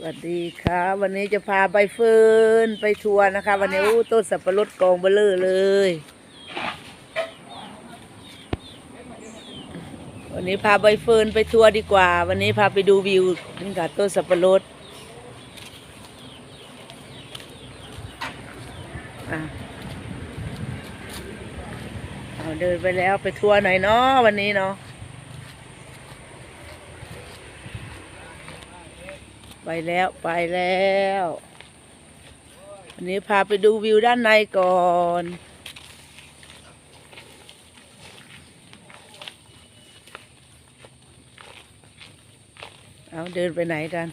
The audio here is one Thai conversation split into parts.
สวัสดีค่ะ วันนี้จะพาใบเฟิร์นไปทัวร์นะคะ วันนี้อู้ต้นสับปะรดกองเบลเลอร์เลย วันนี้พาใบเฟิร์นไปทัวร์ดีกว่า วันนี้พาไปดูวิวนี่ค่ะต้นสับปะรดอะเอาเดินไปแล้วไปทัวร์หน่อยเนาะวันนี้เนาะ ไปแล้วไปแล้ววันนี้พาไปดูวิวด้านในก่อน เอาเดินไปไหนกัน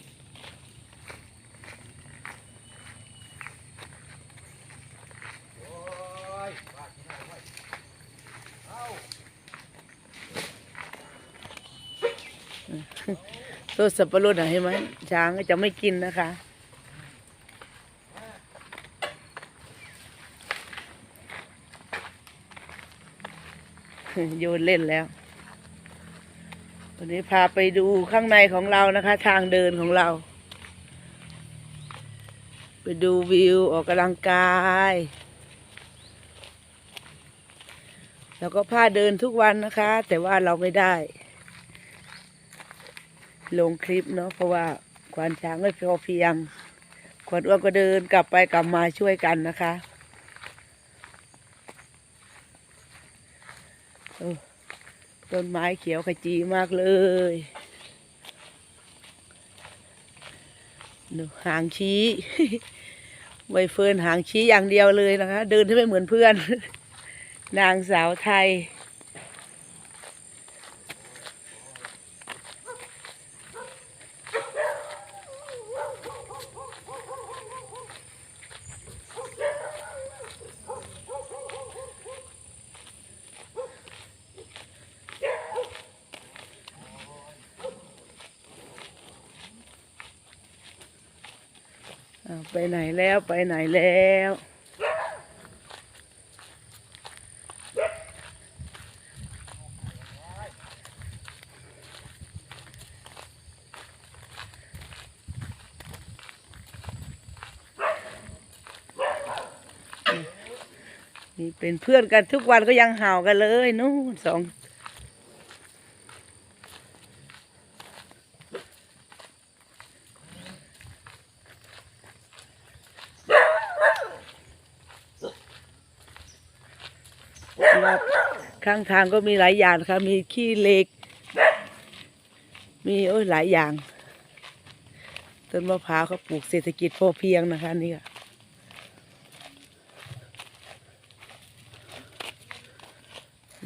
ต้ นสับปะรดเห็นไหมช้างก็จะไม่กินนะคะ โยนเล่นแล้ว วันนี้พาไปดูข้างในของเรานะคะ ทางเดินของเรา ไปดูวิวออกกำลังกาย แล้วก็พาเดินทุกวันนะคะ แต่ว่าเราไม่ได้ ลงคลิปเนาะเพราะว่าควานช้างไม่พอเพียงควานอ้วนก็เดินกลับไปกลับมาช่วยกันนะคะต้นไม้เขียวขจีมากเลยหนูหางชี้ใบเฟิร์นหางชี้อย่างเดียวเลยนะคะ เดินให้ไม่เหมือนเพื่อน นางสาวไทย ไปไหนแล้วไปไหนแล้ว นี่เป็นเพื่อนกันทุกวันก็ยังเห่ากันเลยนู่นสอง แล้วข้างทางก็มีหลายอย่างนะคะมีขี้เหล็ก มีโอ้ยหลายอย่าง ต้นมะพร้าวเขาปลูกเศรษฐกิจพอเพียงนะคะนี่ค่ะ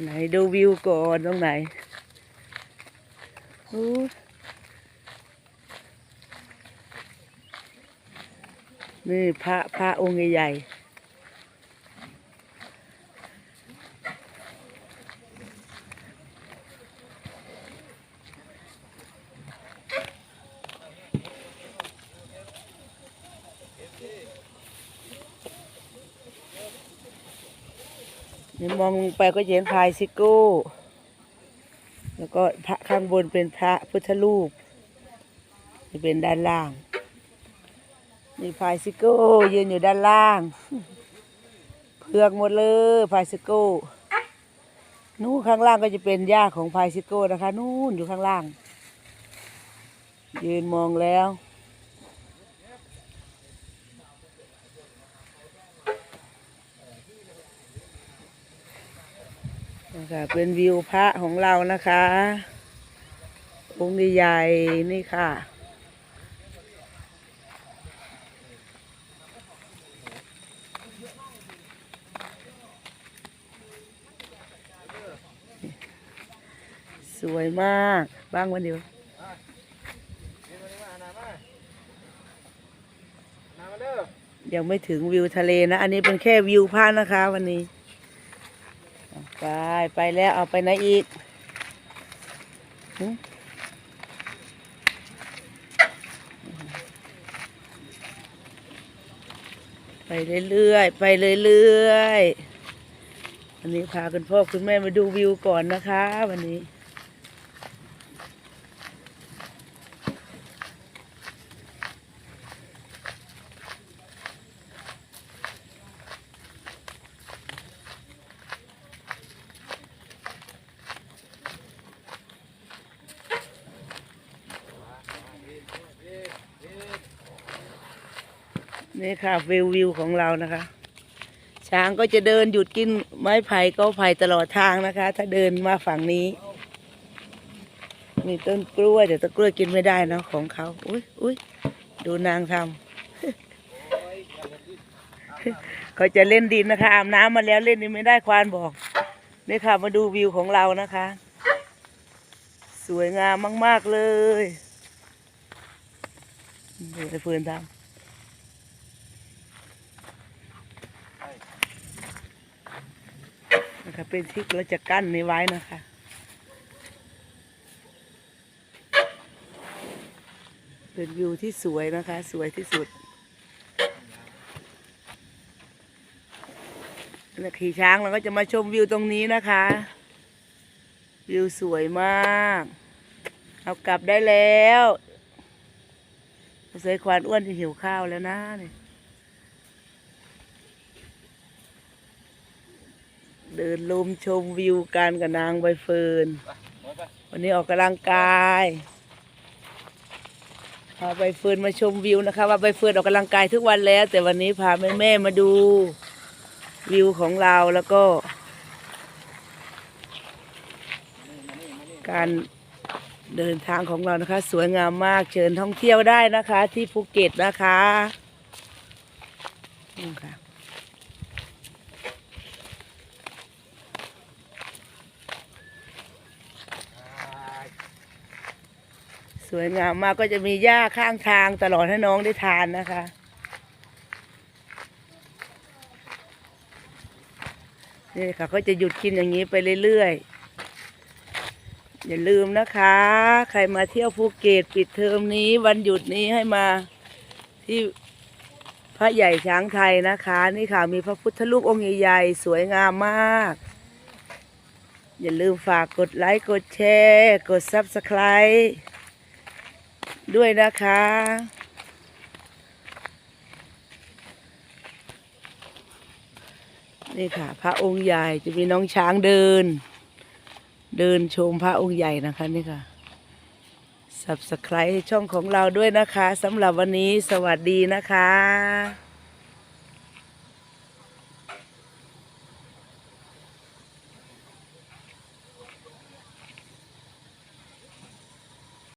ไหนดูวิวก่อนตรงไหนอู้นี่พระพระองค์ใหญ่ๆ นี่มองลงไปก็เห็นพายซิโก้ แล้วก็พระข้างบนเป็นพระพุทธรูปจะเป็นด้านล่างมีพายซิโก้ยืนอยู่ด้านล่างเพือกหมดเลยพายซิโก้นู่นข้างล่างก็จะเป็นหญ้าของพายซิโก้นะคะ นู่นอยู่ข้างล่าง ยืนมองแล้ว นะคะเป็นวิวพระของเรานะคะ องค์ใหญ่ๆนี่ค่ะ สวยมากบ้างวันเดียวยังไม่ถึงวิวทะเลนะ อันนี้เป็นแค่วิวพระนะคะวันนี้ ไปไปแล้วเอาไปไหนอีกไปเรื่อยๆไปเรื่อยๆวันนี้พาคุณพ่อคุณแม่มาดูวิวก่อนนะคะ วันนี้ นี่ค่ะวิววิวของเรานะคะ ช้างก็จะเดินหยุดกินไม้ไผ่ก็ไผ่ตลอดทางนะคะ ถ้าเดินมาฝั่งนี้ มีต้นกล้วยแต่ต้นกล้วยกินไม่ได้เนะของเขาอุ้ยอุ้ยดูนางทำเขาจะเล่นดินนะคะอาบน้ำมาแล้วเล่นดินไม่ได้ควานบอกนี่ค่ะมาดูวิวของเรานะคะ สวยงามมาก ๆ เลยเดี๋ยวเฟืนทำ นะคะ เป็นชิกแล้วจะกั้นในไว้นะคะเป็นวิวที่สวยนะคะ สวยที่สุดแล้วขี่ช้างเราก็จะมาชมวิวตรงนี้นะคะ วิวสวยมาก เอากลับได้แล้วเสยควานอ้วนจะหิวข้าวแล้วนะเนี่ย เดินลมชมวิวกันกับนางใบเฟิร์นวันนี้ออกกำลังกายพาใบเฟิร์นมาชมวิวนะคะ ว่าใบเฟิร์นออกกำลังกายทุกวันแล้ว แต่วันนี้พาแม่แม่ๆมาดูวิวของเราแล้วก็ การเดินทางของเรานะคะ สวยงามมากเชิญท่องเที่ยวได้นะคะ ที่ภูเก็ตนะคะนี่ค่ะ สวยงามมากก็จะมีหญ้าข้างทางตลอดให้น้องได้ทานนะคะ นี่ค่ะก็จะหยุดกินอย่างนี้ไปเรื่อยๆ อย่าลืมนะคะ ใครมาเที่ยวภูเก็ตปิดเทอมนี้วันหยุดนี้ให้มาที่พระใหญ่ช้างไทยนะคะ นี่ค่ะมีพระพุทธรูปองค์ใหญ่ๆ สวยงามมากอย่าลืมฝากกดไลค์ กดแชร์ กด Subscribe ด้วยนะคะ นี่ค่ะ พระองค์ใหญ่จะมีน้องช้างเดิน เดินชมพระองค์ใหญ่นะคะนี่ค่ะ subscribe ช่องของเราด้วยนะคะสำหรับวันนี้สวัสดีนะคะ